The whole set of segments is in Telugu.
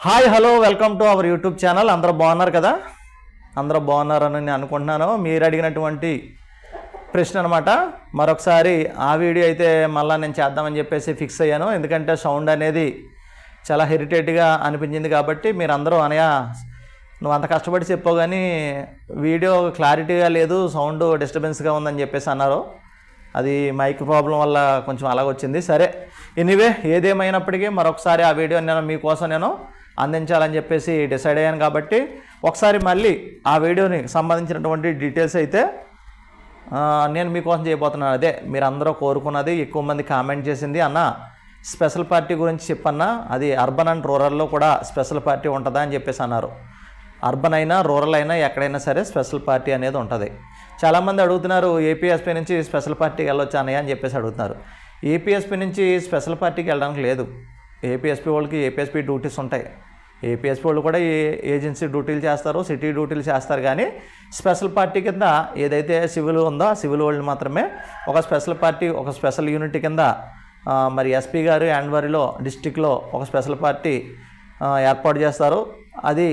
Hi hello welcome to our YouTube channel అందరూ బాగున్నారు కదా? అందరూ బాగున్నారని నేను అనుకుంటున్నాను. మీరు అడిగినటువంటి ప్రశ్న అనమాట మరొకసారి ఆ వీడియో అయితే మళ్ళీ నేను చేద్దామని చెప్పేసి ఫిక్స్ అయ్యాను. ఎందుకంటే సౌండ్ అనేది చాలా హెరిటేట్గా అనిపించింది కాబట్టి మీరు అందరూ అనయా నువ్వు అంత కష్టపడి చెప్పావు కానీ వీడియో క్లారిటీగా లేదు సౌండ్ డిస్టర్బెన్స్గా ఉందని చెప్పేసి అన్నారు. అది మైక్ ప్రాబ్లం వల్ల కొంచెం అలాగొచ్చింది. సరే ఎనీవే ఏదేమైనప్పటికీ మరొకసారి ఆ వీడియో నేను మీకోసం నేను అందించాలని చెప్పేసి డిసైడ్ అయ్యాను కాబట్టి ఒకసారి మళ్ళీ ఆ వీడియోని సంబంధించినటువంటి డీటెయిల్స్ అయితే నేను మీకోసం చేయబోతున్నాను. అదే మీరు అందరూ కోరుకున్నది ఎక్కువ మంది కామెంట్ చేసింది అన్న స్పెషల్ పార్టీ గురించి చెప్పన్నా అది అర్బన్ అండ్ రూరల్లో కూడా స్పెషల్ పార్టీ ఉంటుందా అని చెప్పేసి అన్నారు. అర్బన్ అయినా రూరల్ అయినా ఎక్కడైనా సరే స్పెషల్ పార్టీ అనేది ఉంటుంది. చాలామంది అడుగుతున్నారు ఏపీఎస్పీ నుంచి స్పెషల్ పార్టీకి వెళ్ళొచ్చా అన్నయ్య అని చెప్పేసి అడుగుతున్నారు. ఏపీఎస్పీ నుంచి స్పెషల్ పార్టీకి వెళ్ళడానికి లేదు. ఏపీఎస్పీ వాళ్ళకి ఏపీఎస్పీ డ్యూటీస్ ఉంటాయి. ఏపీఎస్ వాళ్ళు కూడా ఏ ఏజెన్సీ డ్యూటీలు చేస్తారు సిటీ డ్యూటీలు చేస్తారు కానీ స్పెషల్ పార్టీ కింద ఏదైతే సివిల్ ఉందో ఆ సివిల్ వాళ్ళు మాత్రమే ఒక స్పెషల్ పార్టీ ఒక స్పెషల్ యూనిట్ కింద మరి ఎస్పీ గారు యాండ్వరిలో డిస్టిక్లో ఒక స్పెషల్ పార్టీ ఏర్పాటు చేస్తారు. అది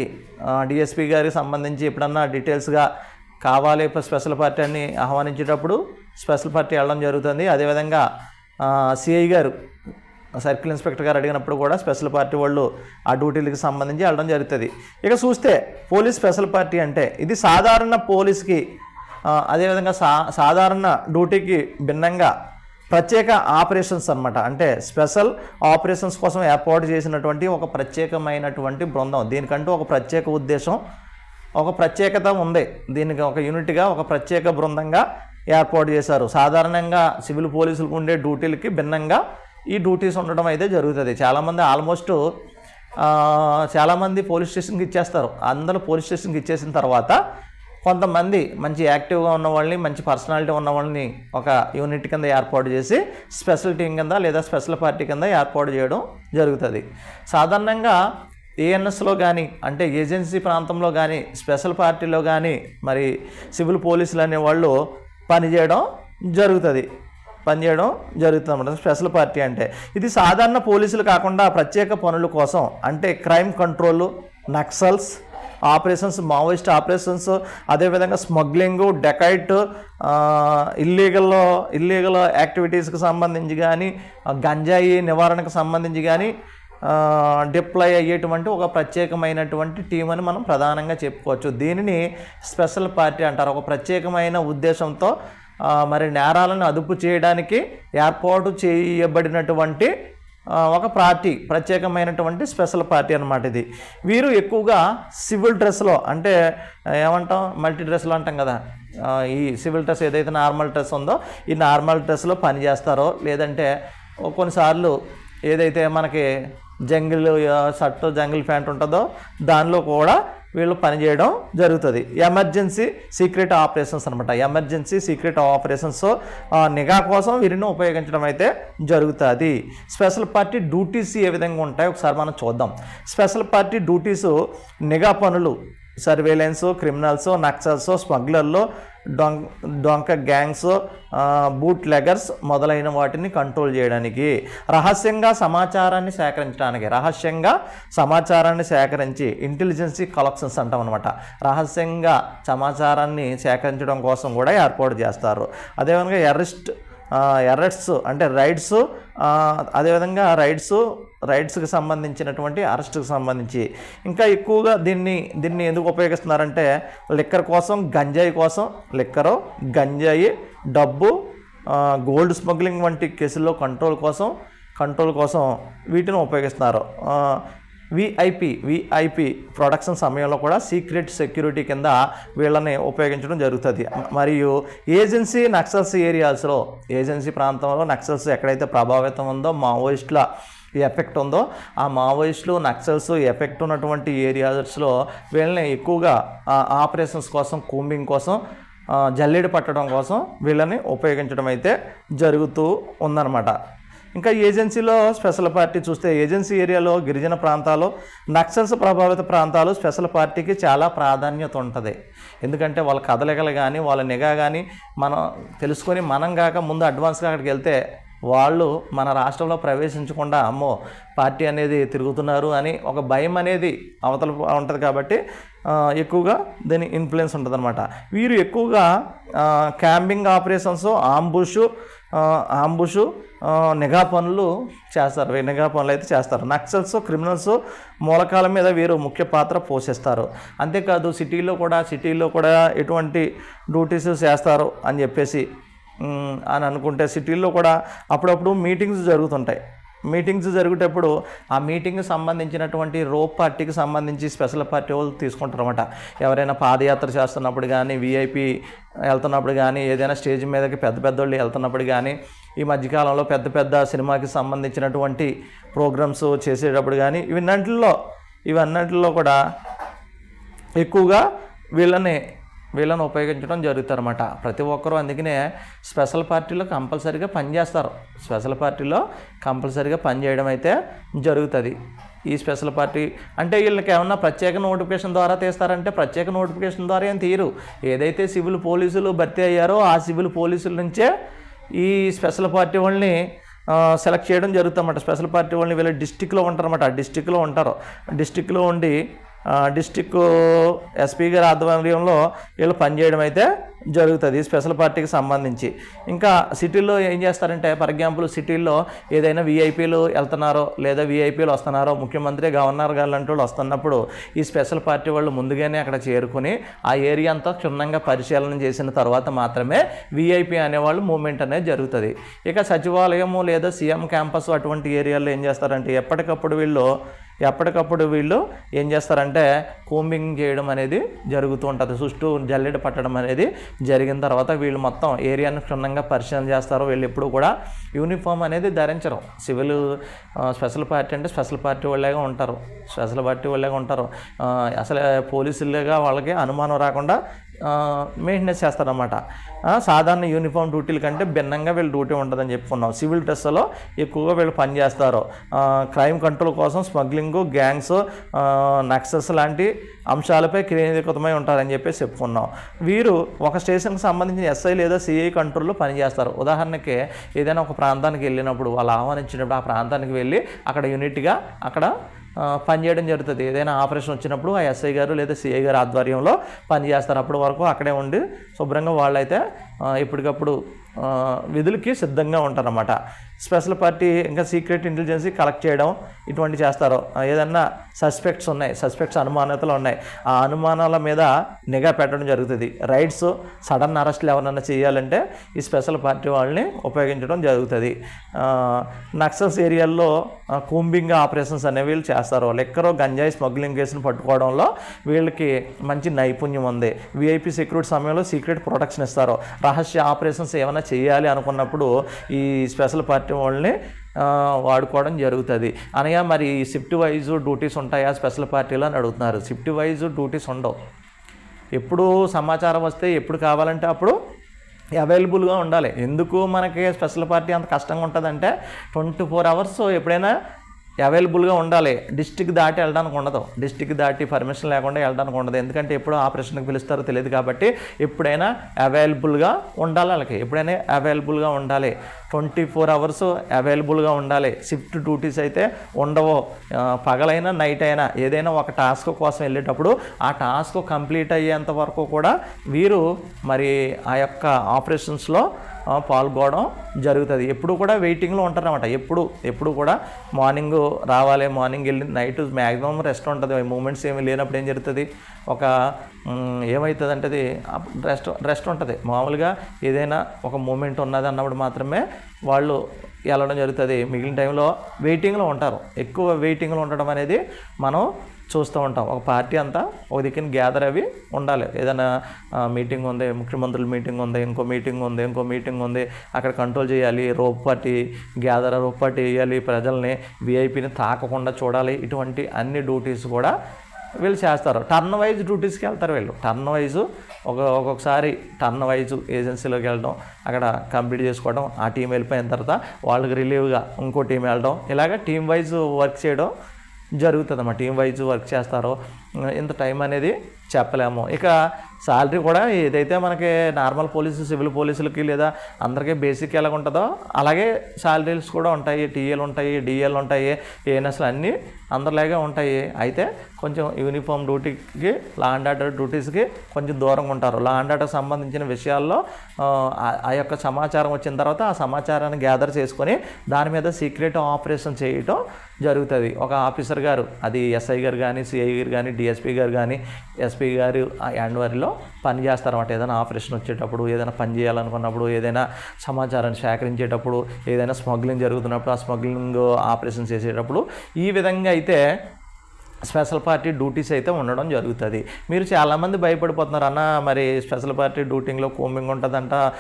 డిఎస్పీ గారికి సంబంధించి ఎప్పుడన్నా డీటెయిల్స్గా కావాలి ఇప్పుడు స్పెషల్ పార్టీ అని ఆహ్వానించేటప్పుడు స్పెషల్ పార్టీ వెళ్ళడం జరుగుతుంది. అదేవిధంగా సిఐ గారు సర్కిల్ ఇన్స్పెక్టర్ గారు అడిగినప్పుడు కూడా స్పెషల్ పార్టీ వాళ్ళు ఆ డ్యూటీలకు సంబంధించి వెళ్ళడం జరుగుతుంది. ఇక చూస్తే పోలీస్ స్పెషల్ పార్టీ అంటే ఇది సాధారణ పోలీస్కి అదేవిధంగా సా సాధారణ డ్యూటీకి భిన్నంగా ప్రత్యేక ఆపరేషన్స్ అన్నమాట. అంటే స్పెషల్ ఆపరేషన్స్ కోసం ఏర్పాటు చేసినటువంటి ఒక ప్రత్యేకమైనటువంటి బృందం. దీనికంటూ ఒక ప్రత్యేక ఉద్దేశం ఒక ప్రత్యేకత ఉంది. దీనికి ఒక యూనిట్గా ఒక ప్రత్యేక బృందంగా ఏర్పాటు చేశారు. సాధారణంగా సివిల్ పోలీసులకు ఉండే డ్యూటీలకి భిన్నంగా ఈ డ్యూటీస్ ఉండడం అయితే జరుగుతుంది. చాలామంది ఆల్మోస్ట్ చాలామంది పోలీస్ స్టేషన్కి ఇచ్చేస్తారు. అందరూ పోలీస్ స్టేషన్కి ఇచ్చేసిన తర్వాత కొంతమంది మంచి యాక్టివ్గా ఉన్న వాళ్ళని మంచి పర్సనాలిటీ ఉన్న వాళ్ళని ఒక యూనిట్ కింద ఏర్పాటు చేసి స్పెషల్ టీం కింద లేదా స్పెషల్ పార్టీ కింద ఏర్పాటు చేయడం జరుగుతుంది. సాధారణంగా ఏఎన్ఎస్లో కానీ అంటే ఏజెన్సీ ప్రాంతంలో కానీ స్పెషల్ పార్టీలో కానీ మరి సివిల్ పోలీసులు అనేవాళ్ళు పనిచేయడం జరుగుతుంది. పనిచేయడం జరుగుతుందన్నమాట. స్పెషల్ పార్టీ అంటే. ఇది సాధారణ పోలీసులు కాకుండా ప్రత్యేక పనుల కోసం అంటే crime control naxals operations Maoist operations అదేవిధంగా స్మగ్లింగ్ డెకైట్ ఇల్లీగల్ ఇల్లీగల్ యాక్టివిటీస్కి సంబంధించి కానీ గంజాయి నివారణకు సంబంధించి కానీ డిప్లాయ్ అయ్యేటువంటి ఒక ప్రత్యేకమైనటువంటి టీం అని మనం ప్రధానంగా చెప్పుకోవచ్చు. దీనిని స్పెషల్ పార్టీ అంటారు. ఒక ప్రత్యేకమైన ఉద్దేశంతో మరి నేరాలను అదుపు చేయడానికి ఏర్పాటు చేయబడినటువంటి ఒక పార్టీ ప్రత్యేకమైనటువంటి స్పెషల్ పార్టీ అనమాట ఇది. వీరు ఎక్కువగా సివిల్ డ్రెస్లో అంటే ఏమంటాం మల్టీ డ్రెస్లో అంటాం కదా ఈ సివిల్ డ్రెస్ ఏదైతే నార్మల్ డ్రెస్ ఉందో ఈ నార్మల్ డ్రెస్లో పనిచేస్తారో లేదంటే కొన్నిసార్లు ఏదైతే మనకి జంగిల్ షర్ట్ జంగిల్ ప్యాంట్ ఉంటుందో దానిలో కూడా వీళ్ళు పనిచేయడం జరుగుతుంది. ఎమర్జెన్సీ సీక్రెట్ ఆపరేషన్స్ అనమాట ఎమర్జెన్సీ సీక్రెట్ ఆపరేషన్స్. ఆ, నిఘా కోసం వీరిని ఉపయోగించడం అయితే జరుగుతుంది. స్పెషల్ పార్టీ డ్యూటీస్ ఏ విధంగా ఉంటాయి ఒకసారి మనం చూద్దాం. స్పెషల్ పార్టీ డ్యూటీస్ నిఘా పనులు సర్వేలెన్స్ క్రిమినల్స్ నక్సల్స్ స్మగ్లర్లు డొంక డొంక గ్యాంగ్స్ బూట్ లెగర్స్ మొదలైన వాటిని కంట్రోల్ చేయడానికి. రహస్యంగా సమాచారాన్ని సేకరించడానికి. రహస్యంగా సమాచారాన్ని సేకరించి ఇంటెలిజెన్సీ కలెక్షన్స్ అంటాం అనమాట రహస్యంగా సమాచారాన్ని సేకరించడం కోసం కూడా ఏర్పాటు చేస్తారు. అదేవిధంగా ఎరెస్ట్ ఎరెస్ట్స్ అంటే రైడ్స్ అదేవిధంగా రైడ్స్ రైడ్స్కి సంబంధించినటువంటి అరెస్ట్కి సంబంధించి. ఇంకా ఎక్కువగా దీన్ని దీన్ని ఎందుకు ఉపయోగిస్తున్నారంటే లిక్కర్ కోసం గంజాయి కోసం లిక్కరు గంజాయి డబ్బు గోల్డ్ స్మగ్లింగ్ వంటి కేసుల్లో కంట్రోల్ కోసం కంట్రోల్ కోసం వీటిని ఉపయోగిస్తున్నారు. విఐపి విఐపి ప్రొడక్షన్ సమయంలో కూడా సీక్రెట్ సెక్యూరిటీ కింద వీళ్ళని ఉపయోగించడం జరుగుతుంది. మరియు ఏజెన్సీ నక్సల్స్ ఏరియాస్లో ఏజెన్సీ ప్రాంతంలో నక్సల్స్ ఎక్కడైతే ప్రభావితం ఉందో మావోయిస్టుల ఎఫెక్ట్ ఉందో ఆ మావోయిస్టులు నక్సల్స్ ఎఫెక్ట్ ఉన్నటువంటి ఏరియాస్లో వీళ్ళని ఎక్కువగా ఆపరేషన్స్ కోసం కూంబింగ్ కోసం ఆ, జల్లెడ పట్టడం కోసం వీళ్ళని ఉపయోగించడం అయితే జరుగుతూ ఉందన్నమాట. ఇంకా ఏజెన్సీలో స్పెషల్ పార్టీ చూస్తే ఏజెన్సీ ఏరియాలో గిరిజన ప్రాంతాలు నక్సల్స్ ప్రభావిత ప్రాంతాలు స్పెషల్ పార్టీకి చాలా ప్రాధాన్యత ఉంటుంది. ఎందుకంటే వాళ్ళ కదలికలు కానీ వాళ్ళ నిఘా కానీ మనం తెలుసుకొని మనం కాక ముందు అడ్వాన్స్గా అక్కడికి వెళ్తే వాళ్ళు మన రాష్ట్రంలో ప్రవేశించకుండా అమ్మో పార్టీ అనేది తిరుగుతున్నారు అని ఒక భయం అనేది అవతల ఉంటుంది కాబట్టి ఎక్కువగా దీని ఇన్ఫ్లుయెన్స్ ఉంటుంది అనమాట వీరు ఎక్కువగా క్యాంపింగ్ ఆపరేషన్స్ ఆంబుషు ఆంబుషు నిఘా పనులు చేస్తారు. నిఘా పనులు అయితే చేస్తారు. నక్సల్స్ క్రిమినల్స్ మూలకాల మీద వీరు ముఖ్య పాత్ర పోషిస్తారు. అంతేకాదు సిటీలో కూడా సిటీలో కూడా ఎటువంటి డ్యూటీస్ చేస్తారు అని చెప్పేసి అని అనుకుంటే సిటీల్లో కూడా అప్పుడప్పుడు మీటింగ్స్ జరుగుతుంటాయి. మీటింగ్స్ జరిగేటప్పుడు ఆ మీటింగ్కి సంబంధించినటువంటి రోప్ పార్టీకి సంబంధించి స్పెషల్ పార్టీ వాళ్ళు తీసుకుంటారు అనమాట ఎవరైనా పాదయాత్ర చేస్తున్నప్పుడు కానీ వీఐపీ వెళ్తున్నప్పుడు కానీ ఏదైనా స్టేజ్ మీదకి పెద్ద పెద్ద వాళ్ళు వెళ్తున్నప్పుడు కానీ ఈ మధ్యకాలంలో పెద్ద పెద్ద సినిమాకి సంబంధించినటువంటి ప్రోగ్రామ్స్ చేసేటప్పుడు కానీ ఇవన్నింటిలో ఇవన్నింటిలో కూడా ఎక్కువగా వీళ్ళని వీళ్ళని ఉపయోగించడం జరుగుతారన్నమాట. ప్రతి ఒక్కరూ అందుకనే స్పెషల్ పార్టీలో కంపల్సరీగా పనిచేస్తారు స్పెషల్ పార్టీలో కంపల్సరీగా పనిచేయడం అయితే జరుగుతుంది. ఈ స్పెషల్ పార్టీ అంటే వీళ్ళకి ఏమన్నా ప్రత్యేక నోటిఫికేషన్ ద్వారా తీస్తారంటే ప్రత్యేక నోటిఫికేషన్ ద్వారా ఏం తీరు ఏదైతే సివిల్ పోలీసులు భర్తీ అయ్యారో ఆ సివిల్ పోలీసుల నుంచే ఈ స్పెషల్ పార్టీ వాళ్ళని సెలెక్ట్ చేయడం జరుగుతుందన్నమాట. స్పెషల్ పార్టీ వాళ్ళని వీళ్ళ డిస్టిక్లో ఉంటారన్నమాట. డిస్టిక్లో ఉంటారు. డిస్టిక్లో ఉండి డిస్టిక్ ఎస్పీ గారి ఆధ్వర్యంలో వీళ్ళు పనిచేయడం అయితే జరుగుతుంది స్పెషల్ పార్టీకి సంబంధించి. ఇంకా సిటీల్లో ఏం చేస్తారంటే ఫర్ ఎగ్జాంపుల్ సిటీల్లో ఏదైనా వీఐపీలు వెళ్తున్నారో లేదా వీఐపీలు వస్తున్నారో ముఖ్యమంత్రి గవర్నర్ గారు లాంటి వాళ్ళు వస్తున్నప్పుడు ఈ స్పెషల్ పార్టీ వాళ్ళు ముందుగానే అక్కడ చేరుకుని ఆ ఏరియా అంతా క్షుణ్ణంగా పరిశీలన చేసిన తర్వాత మాత్రమే వీఐపీ అనేవాళ్ళు మూమెంట్ అనేది జరుగుతుంది. ఇక సచివాలయము లేదా సీఎం క్యాంపస్ అటువంటి ఏరియాల్లో ఏం చేస్తారంటే ఎప్పటికప్పుడు వీళ్ళు ఎప్పటికప్పుడు వీళ్ళు ఏం చేస్తారంటే కూంబింగ్ చేయడం అనేది జరుగుతూ ఉంటుంది. చుట్టూ జల్లెడ పట్టడం అనేది జరిగిన తర్వాత వీళ్ళు మొత్తం ఏరియాను క్షుణ్ణంగా పరిశీలన చేస్తారు వీళ్ళు ఎప్పుడు కూడా యూనిఫామ్ అనేది ధరించరు. సివిల్ స్పెషల్ పార్టీ అంటే స్పెషల్ పార్టీ వాళ్ళేగా ఉంటారు. స్పెషల్ పార్టీ వాళ్ళేగా ఉంటారు. అసలు పోలీసులుగా వాళ్ళకి అనుమానం రాకుండా మెయింటెనెన్స్ చేస్తారన్నమాట. సాధారణ యూనిఫామ్ డ్యూటీల కంటే భిన్నంగా వీళ్ళు డ్యూటీ ఉంటుందని చెప్పుకున్నాం. సివిల్ డ్రెస్లో ఎక్కువగా వీళ్ళు పనిచేస్తారు క్రైమ్ కంట్రోల్ కోసం స్మగ్లింగ్ గ్యాంగ్స్ ఆ, నక్సల్స్ లాంటి అంశాలపై కేంద్రీకృతమై ఉంటారని చెప్పేసి చెప్పుకున్నాం. వీరు ఒక స్టేషన్కి సంబంధించిన ఎస్ఐ లేదా సిఐ కంట్రోల్లో పనిచేస్తారు ఉదాహరణకి ఏదైనా ఒక ప్రాంతానికి వెళ్ళినప్పుడు వాళ్ళు ఆహ్వానించినప్పుడు ఆ ప్రాంతానికి వెళ్ళి అక్కడ యూనిట్గా అక్కడ పనిచేయడం జరుగుతుంది. ఏదైనా ఆపరేషన్ వచ్చినప్పుడు ఆ ఎస్ఐ గారు లేదా సిఐ గారు ఆధ్వర్యంలో పనిచేస్తారు అప్పటి వరకు అక్కడే ఉండి శుభ్రంగా వాళ్ళైతే ఎప్పటికప్పుడు విధులకి సిద్ధంగా ఉంటారన్నమాట. స్పెషల్ పార్టీ ఇంకా సీక్రెట్ ఇంటెలిజెన్సీ కలెక్ట్ చేయడం ఇటువంటి చేస్తారు. ఏదన్నా సస్పెక్ట్స్ ఉన్నాయి సస్పెక్ట్స్ అనుమానతలు ఉన్నాయి. ఆ అనుమానాల మీద నిఘా పెట్టడం జరుగుతుంది. రైడ్స్ సడన్ అరెస్ట్లు ఎవరన్నా చేయాలంటే ఈ స్పెషల్ పార్టీ వాళ్ళని ఉపయోగించడం జరుగుతుంది. నక్సల్స్ ఏరియాల్లో కూంబింగ్ ఆపరేషన్స్ అనేవి వీళ్ళు చేస్తారు. లెక్కరో గంజాయి స్మగ్లింగ్ కేసును పట్టుకోవడంలో వీళ్ళకి మంచి నైపుణ్యం ఉంది. విఐపి సెక్యూరిటీ సమయంలో సీక్రెట్ ప్రొటెక్షన్ ఇస్తారు. రహస్య ఆపరేషన్స్ ఏమైనా చేయాలి అనుకున్నప్పుడు ఈ స్పెషల్ పార్టీ వాళ్ళని వాడుకోవడం జరుగుతుంది. అనగా మరి షిఫ్ట్ వైజ్ డ్యూటీస్ ఉంటాయా స్పెషల్ పార్టీలో అని అడుగుతున్నారు. షిఫ్ట్ వైజ్ డ్యూటీస్ ఉండవు. ఎప్పుడు సమాచారం వస్తే ఎప్పుడు కావాలంటే అప్పుడు అవైలబుల్గా ఉండాలి. ఎందుకు మనకి స్పెషల్ పార్టీ అంత కష్టంగా ఉంటుందంటే ట్వంటీ ఫోర్ అవర్స్ ఎప్పుడైనా అవైలబుల్గా ఉండాలి. డిస్టిక్ దాటి వెళ్ళడానికి ఉండదు. డిస్టిక్ దాటి పర్మిషన్ లేకుండా వెళ్ళడానికి ఉండదు. ఎందుకంటే ఎప్పుడు ఆపరేషన్కి పిలుస్తారో తెలియదు కాబట్టి ఎప్పుడైనా అవైలబుల్గా ఉండాలి వాళ్ళకి. ఎప్పుడైనా అవైలబుల్గా ఉండాలి. ట్వంటీ ఫోర్ అవర్స్ అవైలబుల్గా ఉండాలి. షిఫ్ట్ డ్యూటీస్ అయితే ఉండవు. పగలైనా నైట్ అయినా ఏదైనా ఒక టాస్క్ కోసం వెళ్ళేటప్పుడు ఆ టాస్క్ కంప్లీట్ అయ్యేంత వరకు కూడా వీరు మరి ఆ యొక్క ఆపరేషన్స్లో పాల్గొనడం జరుగుతుంది. ఎప్పుడు కూడా వెయిటింగ్లో ఉంటారనమాట ఎప్పుడు ఎప్పుడు కూడా మార్నింగ్ రావాలి. మార్నింగ్ వెళ్ళి నైట్ మ్యాక్సిమం రెస్ట్ ఉంటుంది. మూమెంట్స్ ఏమి లేనప్పుడు ఏం జరుగుతుంది? ఒక ఏమవుతుందంటే అది రెస్ట్ రెస్ట్ ఉంటుంది. మామూలుగా ఏదైనా ఒక మూమెంట్ ఉన్నది అన్నప్పుడు మాత్రమే వాళ్ళు వెళ్ళడం జరుగుతుంది. మిగిలిన టైంలో వెయిటింగ్లో ఉంటారు. ఎక్కువ వెయిటింగ్లో ఉండడం అనేది మనం చూస్తూ ఉంటాం. ఒక పార్టీ అంతా ఒక దిక్కున గ్యాదర్ అవి ఉండాలి. ఏదైనా మీటింగ్ ఉంది ముఖ్యమంత్రుల మీటింగ్ ఉంది ఇంకో మీటింగ్ ఉంది ఇంకో మీటింగ్ ఉంది అక్కడ కంట్రోల్ చేయాలి rope party gather rope party వేయాలి ప్రజల్ని వీఐపీని తాకకుండా చూడాలి. ఇటువంటి అన్ని డ్యూటీస్ కూడా వీళ్ళు చేస్తారు. టర్న్ వైజ్ డ్యూటీస్కి వెళ్తారు వీళ్ళు. టర్న్ వైజ్ ఒక ఒక్కొక్కసారి టర్న్ వైజ్ ఏజెన్సీలోకి వెళ్ళడం అక్కడ కంప్లీట్ చేసుకోవడం ఆ టీం వెళ్ళిపోయిన తర్వాత వాళ్ళకి రిలీవ్గా ఇంకో టీం వెళ్ళడం ఇలాగ టీం వైజ్ వర్క్ చేయడం జరుగుతుంది అన్నమాట టీం వైజ్ వర్క్ చేస్తారు. ఇంత టైం అనేది చెప్పలేము. ఇక శాలరీ కూడా ఏదైతే మనకి నార్మల్ పోలీసు సివిల్ పోలీసులకి లేదా అందరికీ బేసిక్ ఎలా ఉంటుందో అలాగే శాలరీస్ కూడా ఉంటాయి. టీఎల్ ఉంటాయి డిఎల్ ఉంటాయి ఏఎన్ఎస్లు అన్నీ అందరిలాగే ఉంటాయి. అయితే కొంచెం యూనిఫామ్ డ్యూటీకి లా అండ్ ఆర్డర్ డ్యూటీస్కి కొంచెం దూరంగా ఉంటారు. లా అండ్ ఆర్డర్ సంబంధించిన విషయాల్లో ఆ, యొక్క సమాచారం వచ్చిన తర్వాత ఆ సమాచారాన్ని గ్యాదర్ చేసుకొని దాని మీద సీక్రెట్ ఆపరేషన్ చేయటం జరుగుతుంది. ఒక ఆఫీసర్ గారు అది ఎస్ఐ గారు కానీ సిఐ గారు కానీ డిఎస్పీ గారు కానీ ఎస్పీ గారు ఆ యాండ్వారీలో పని చేస్తారన్నమాట. ఏదైనా ఆపరేషన్ వచ్చేటప్పుడు ఏదైనా పని చేయాలనుకున్నప్పుడు ఏదైనా సమాచారాన్ని సేకరించేటప్పుడు ఏదైనా స్మగ్లింగ్ జరుగుతున్నప్పుడు ఆ స్మగ్లింగ్ ఆపరేషన్ చేసేటప్పుడు ఈ విధంగా అయితే స్పెషల్ పార్టీ డ్యూటీస్ అయితే ఉండడం జరుగుతుంది. మీరు చాలామంది భయపడిపోతున్నారు అన్న మరి స్పెషల్ పార్టీ డ్యూటీలో కోమింగ్ ఉంటుందంట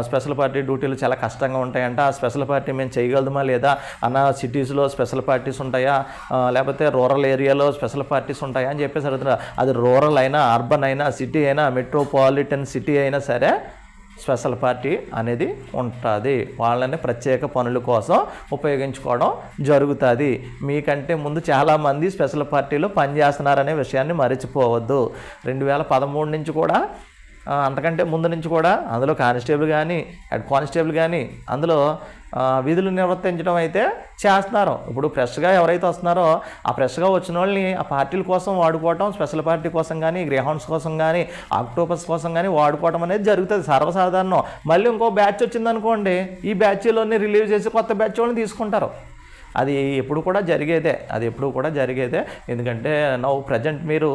స్పెషల్ పార్టీ డ్యూటీలు చాలా కష్టంగా ఉంటాయంట ఆ స్పెషల్ పార్టీ మేము చేయగలదుమా లేదా? అన్న సిటీస్లో స్పెషల్ పార్టీస్ ఉంటాయా? లేకపోతే రూరల్ ఏరియాలో స్పెషల్ పార్టీస్ ఉంటాయా? అని చెప్పేసి అడుగుతున్నారు. అది రూరల్ అయినా అర్బన్ అయినా సిటీ అయినా మెట్రోపాలిటన్ సిటీ అయినా సరే స్పెషల్ పార్టీ అనేది ఉంటుంది. వాళ్ళని ప్రత్యేక పనుల కోసం ఉపయోగించుకోవడం జరుగుతుంది. మీకంటే ముందు చాలామంది స్పెషల్ పార్టీలో పనిచేస్తున్నారనే విషయాన్ని మర్చిపోవద్దు. రెండు వేల పదమూడు నుంచి కూడా అంతకంటే ముందు నుంచి కూడా అందులో కానిస్టేబుల్ కానీ హెడ్ కానిస్టేబుల్ కానీ అందులో విధులు నిర్వర్తించడం అయితే చేస్తున్నారు. ఇప్పుడు ఫ్రెష్గా ఎవరైతే వస్తున్నారో ఆ ఫ్రెష్గా వచ్చిన వాళ్ళని ఆ పార్టీల కోసం వాడుకోవటం స్పెషల్ పార్టీ కోసం కానీ గ్రేహౌండ్స్ కోసం కానీ ఆక్టోపస్ కోసం కానీ వాడుకోవటం అనేది జరుగుతుంది సర్వసాధారణం. మళ్ళీ ఇంకో బ్యాచ్ వచ్చిందనుకోండి ఈ బ్యాచ్లోనే రిలీవ్ చేసి కొత్త బ్యాచ్ వాళ్ళని తీసుకుంటారు. అది ఎప్పుడు కూడా జరిగేదే అది ఎప్పుడు కూడా జరిగేదే. ఎందుకంటే నవ్వు ప్రజెంట్ మీరు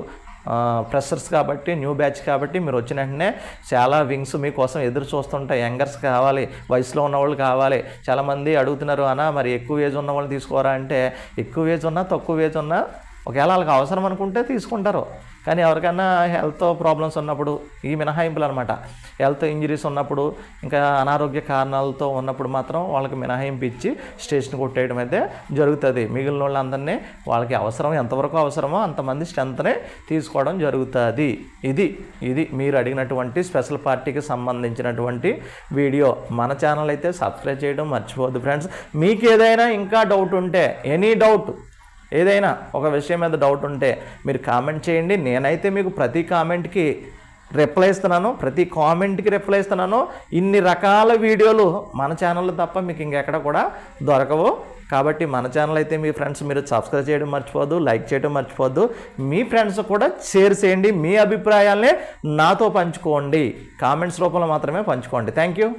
ఫ్రెషర్స్ కాబట్టి న్యూ బ్యాచ్ కాబట్టి మీరు వచ్చిన వెంటనే చాలా వింగ్స్ మీకోసం ఎదురు చూస్తుంటాయి. యంగర్స్ కావాలి వయసులో ఉన్న వాళ్ళు కావాలి. చాలామంది అడుగుతున్నారు అన్న మరి ఎక్కువ ఏజ్ ఉన్న వాళ్ళు తీసుకోరా? అంటే ఎక్కువ ఏజ్ ఉన్నా తక్కువ ఏజ్ ఉన్నా ఒకవేళ వాళ్ళకి అవసరం అనుకుంటే తీసుకుంటారు. కానీ ఎవరికైనా హెల్త్ ప్రాబ్లమ్స్ ఉన్నప్పుడు ఈ మినహాయింపులు అనమాట హెల్త్ ఇంజరీస్ ఉన్నప్పుడు ఇంకా అనారోగ్య కారణాలతో ఉన్నప్పుడు మాత్రం వాళ్ళకి మినహాయింపు ఇచ్చి స్టేషన్ కొట్టేయడం అయితే జరుగుతుంది. మిగిలిన వాళ్ళందరినీ వాళ్ళకి అవసరం ఎంతవరకు అవసరమో అంతమంది స్ట్రెంత్ని తీసుకోవడం జరుగుతుంది. ఇది ఇది మీరు అడిగినటువంటి స్పెషల్ పార్టీకి సంబంధించినటువంటి వీడియో. మన ఛానల్ అయితే సబ్స్క్రైబ్ చేయడం మర్చిపోవద్దు ఫ్రెండ్స్ మీకు ఏదైనా ఇంకా డౌట్ ఉంటే ఎనీ డౌట్ ఏదైనా ఒక విషయం మీద డౌట్ ఉంటే మీరు కామెంట్ చేయండి. నేనైతే మీకు ప్రతి కామెంట్కి రిప్లై ఇస్తున్నాను. ప్రతి కామెంట్కి రిప్లై ఇస్తున్నాను. ఇన్ని రకాల వీడియోలు మన ఛానల్లో తప్ప మీకు ఇంకెక్కడ కూడా దొరకవు. కాబట్టి మన ఛానల్ అయితే మీ ఫ్రెండ్స్ మీరు సబ్స్క్రైబ్ చేయడం మర్చిపోద్దు లైక్ చేయడం మర్చిపోద్దు మీ ఫ్రెండ్స్ కూడా షేర్ చేయండి. మీ అభిప్రాయాలనే నాతో పంచుకోండి. కామెంట్స్ రూపంలో మాత్రమే పంచుకోండి. Thank you